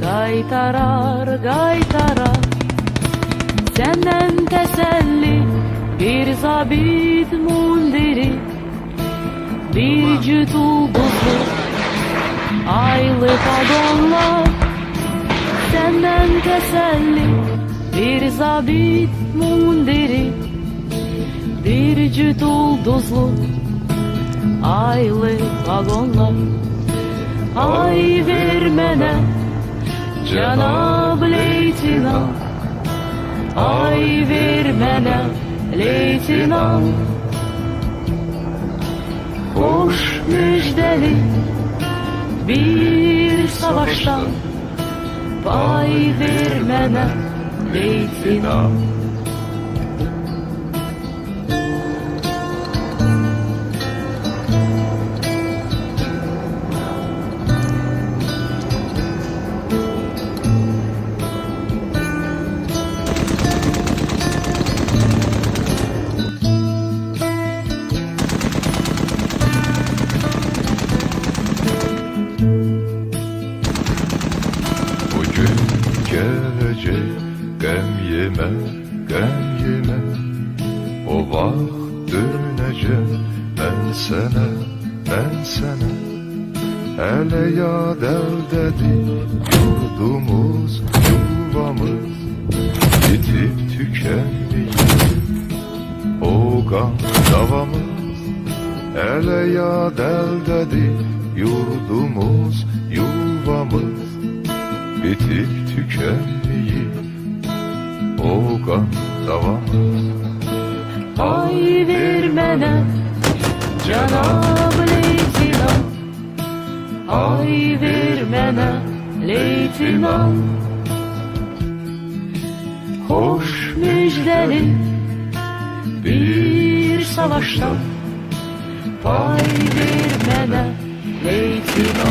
Gaytarar gaytarar Senden teselli bir zabit mundiri Bir cütul buzlu aylı padonlar Senden teselli bir zabit mundiri Bir cütul duzlu aylı vagonlar Ay vermene Cenab Leytina. Ay vermene Leytina. Hoş müjdeli Bir savaştan. Pay vermene Leytina mən sənə Hələ yad əldədir yurdumuz, yuvamız Bitib tükənməyir o qan davamız Hələ yad əldədir yurdumuz, yuvamız Bitip tükenmeyip o kan davamız. Ay vermene Cenab Leytina Ay vermene Leytina Hoş müjdeli bir savaştan. Pay vermene Leytina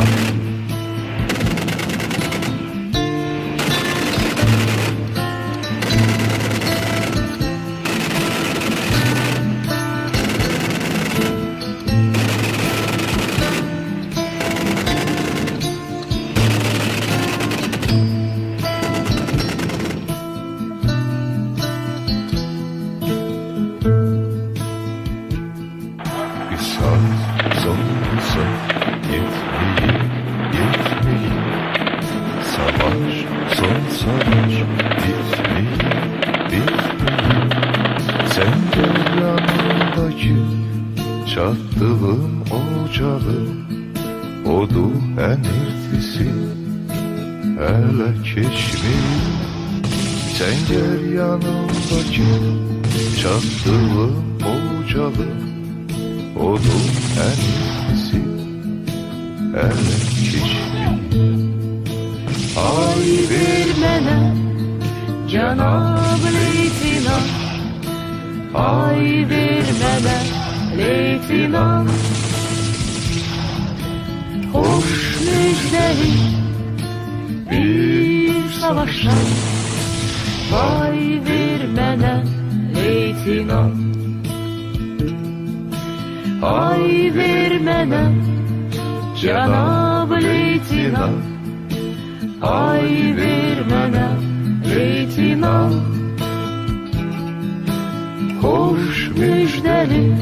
Yanımdaki çattığım ocağı Odu enirtisi hele keçmeyi Sen gel yanımdaki çattığım ocağı Odun enisi ele kişi Ay vermene Cenab Leytina Ay vermene Leytina Hoş müjdeli bir savaştan Vay vermene Leytina Ay vermene Cenab Leytina Ay vermene Leytina Hoş müjdeli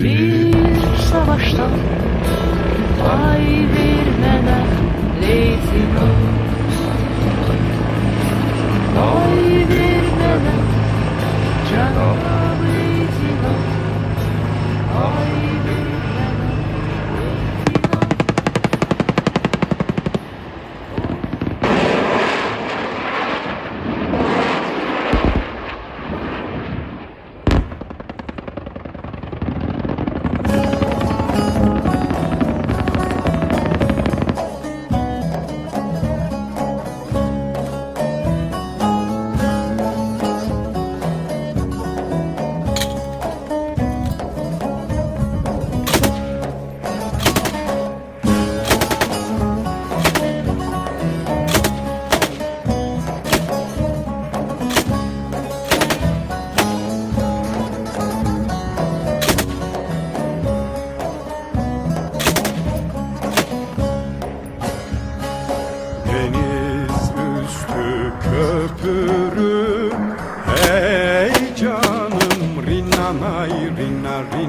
bir savaştan Ay vermene Leytina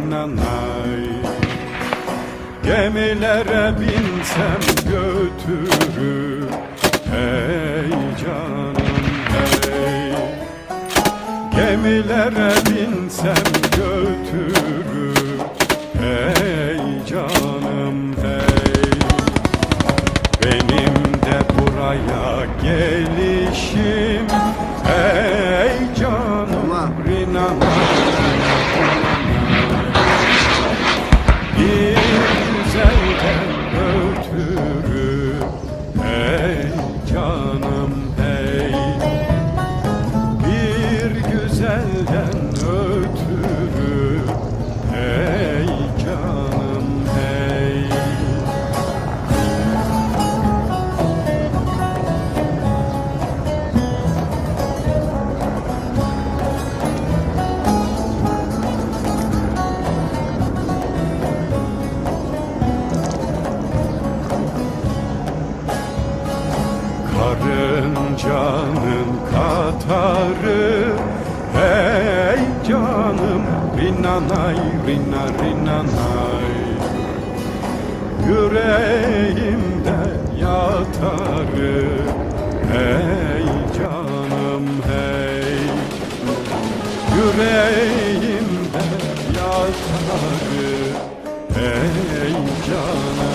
rinanay Gemilere binsem götürür Hey canım hey. Gemilere binsem götürür Hey canım hey. Benim de buraya gelişim ötürü Hey canım Karıncanın katarı Hey canım Rinanay rina rinanay. Yüreğimde yatarı Hey canım hey. Yüreğimde yatarı Hey canım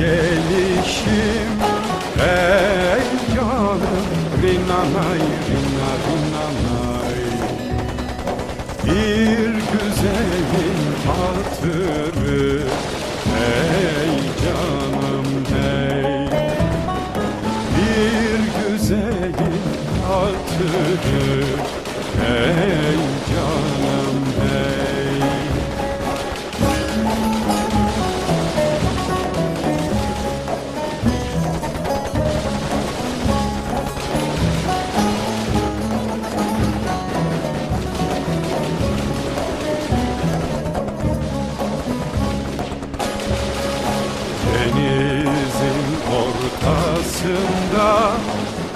gelişim Hey canım rinanay rina rinanay. Bir güzelin hatırı Hey canım hey. Bir güzelin hatırı ortasında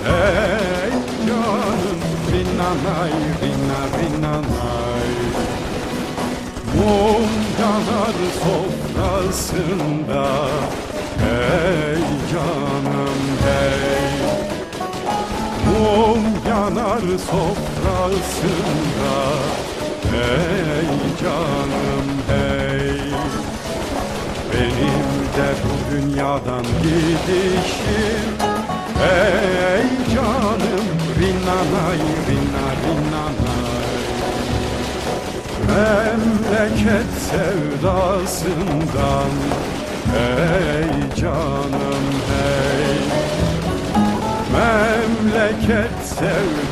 Hey canım. Rinnanay rinna rinnanay Mum yanar sofrasında Hey canım hey. Mum yanar sofrasında Hey canım hey de bu dünyadan gidişim. Ey canım rinnanay rinna rinnanay Memleket sevdasından. Ey canım hey. Memleket sevdasından